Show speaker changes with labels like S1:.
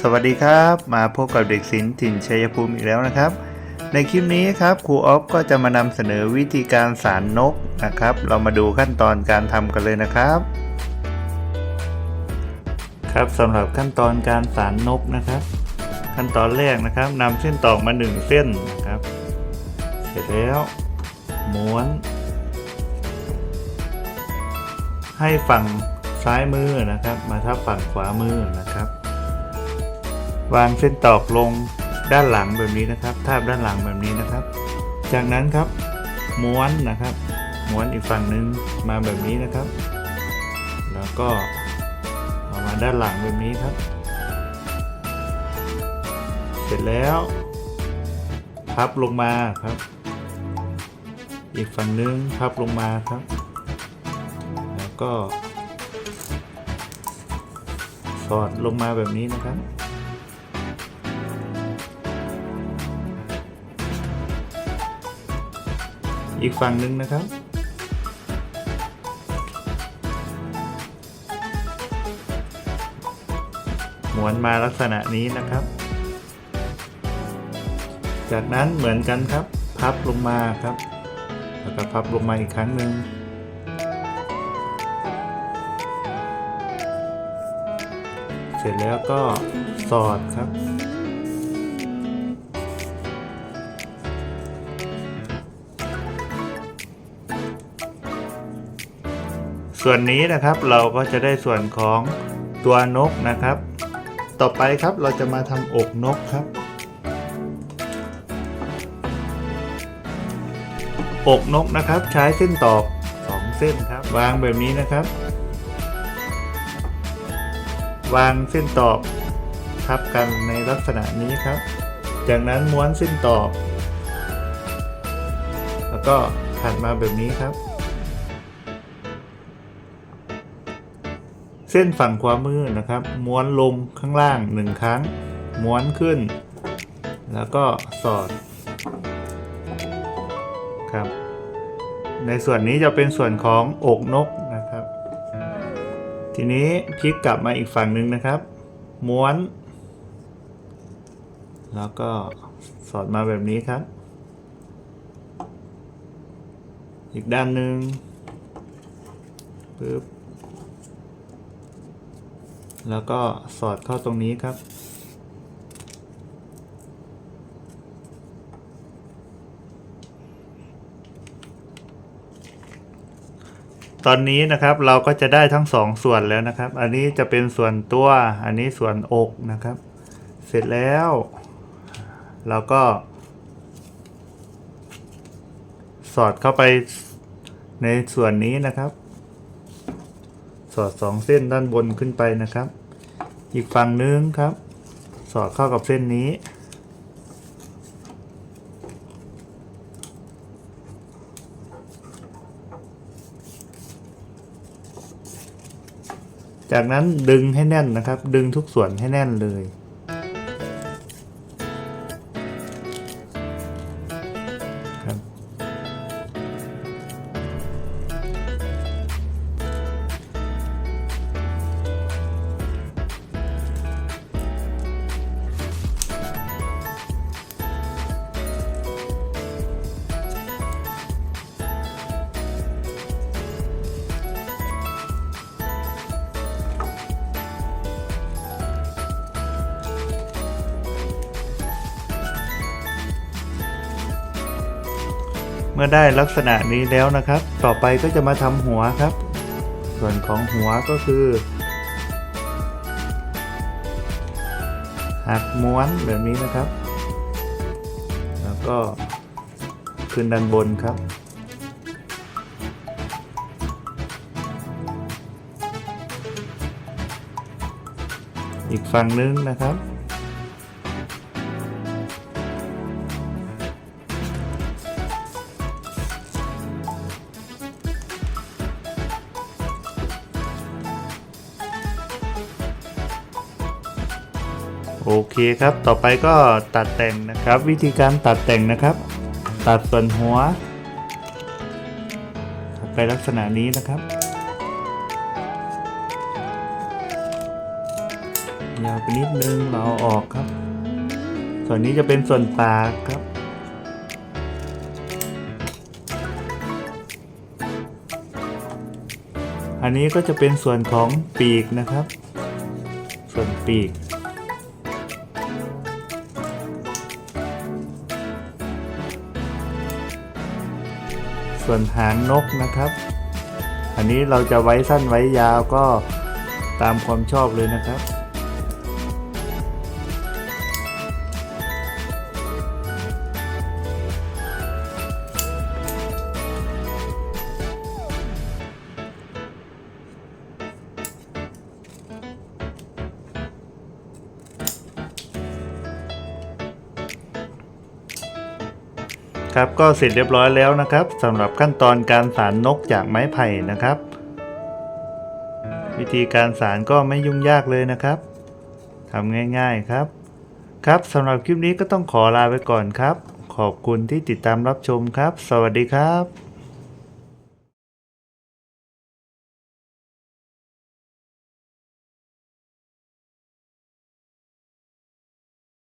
S1: สวัสดีครับ มาพบกับเด็กศิลป์ถิ่นชัยภูมิอีกแล้วนะครับ ในคลิปนี้ครับครูออฟก็จะมานำเสนอวิธีการสารนกนะครับ เรามาดูขั้นตอนการทำกันเลยนะครับ ครับสำหรับขั้นตอนการสารนกนะครับ ขั้นตอนแรกนะครับนำเส้นตอกมาหนึ่งเส้นครับ เสร็จแล้วม้วน ให้ฝั่งซ้ายมือนะครับ มาทับฝั่งขวามือนะครับ วางเส้นตอกลงด้านหลังแบบนี้นะครับ ทาบด้านหลังแบบนี้นะครับ จากนั้นครับม้วนนะครับ ม้วนอีกฝั่งหนึ่งมาแบบนี้นะครับ แล้วก็เอามาด้านหลังแบบนี้ครับ เสร็จแล้วพับลงมาครับ อีกฝั่งหนึงพับลงมาครับ แล้วก็ สอดลงมาแบบนี้นะครับ อีกฝั่งหนึ่งนะครับ หมุนมาลักษณะนี้นะครับ จากนั้นเหมือนกันครับ พับลงมาครับ แล้วก็พับลงมาอีกครั้งหนึ่งเสร็จแล้วก็สอดครับ ส่วนนี้นะครับเราก็จะได้ส่วนของตัวนกนะครับ ต่อไปครับเราจะมาทำอกนกครับ อกนกนะครับใช้เส้นตอกสองเส้นครับ วางแบบนี้นะครับ วางเส้นตอกทับกันในลักษณะนี้ครับ จากนั้นม้วนเส้นตอก แล้วก็ถัดมาแบบนี้ครับ เส้นฝั่งขวามือนะครับ ม้วนลงข้างล่างหนึ่งครั้ง ม้วนขึ้น แล้วก็สอดครับ ในส่วนนี้จะเป็นส่วนของอกนกนะครับ ทีนี้พลิกกลับมาอีกฝั่งหนึ่งนะครับ ม้วน แล้วก็สอดมาแบบนี้ครับ อีกด้านหนึ่งปึ๊บ แล้วก็สอดเข้าตรงนี้ครับ ตอนนี้นะครับเราก็จะได้ทั้งสองส่วนแล้วนะครับ อันนี้จะเป็นส่วนตัว อันนี้ส่วนอกนะครับ เสร็จแล้วเราก็ สอดเข้าไปในส่วนนี้นะครับ สอดสองเส้นด้านบนขึ้นไปนะครับ อีกฝั่งนึงครับ สอดเข้ากับเส้นนี้ จากนั้นดึงให้แน่นนะครับ ดึงทุกส่วนให้แน่นเลย เมื่อได้ลักษณะนี้แล้วนะครับ ต่อไปก็จะมาทำหัวครับ ส่วนของหัวก็คือหักม้วนแบบนี้นะครับ แล้วก็ขึ้นด้านบนครับ อีกฝั่งนึงนะครับ โอเคครับ ต่อไปก็ตัดแต่งนะครับ วิธีการตัดแต่งนะครับ ตัดส่วนหัว ไปลักษณะนี้นะครับ ยาวไปนิดนึงเราออกครับ ส่วนนี้จะเป็นส่วนปากครับอันนี้ก็จะเป็นส่วนของปีกนะครับ ส่วนปีก ส่วนหางนกนะครับ อันนี้เราจะไว้สั้นไว้ยาวก็ตามความชอบเลยนะครับ ครับก็เสร็จเรียบร้อยแล้วนะครับสำหรับขั้นตอนการสารนกจากไม้ไผ่นะครับ วิธีการสารก็ไม่ยุ่งยากเลยนะครับทำง่ายๆครับ ครับสำหรับคลิปนี้ก็ต้องขอลาไปก่อนครับ ขอบคุณที่ติดตามรับชมครับ สวัสดีครับ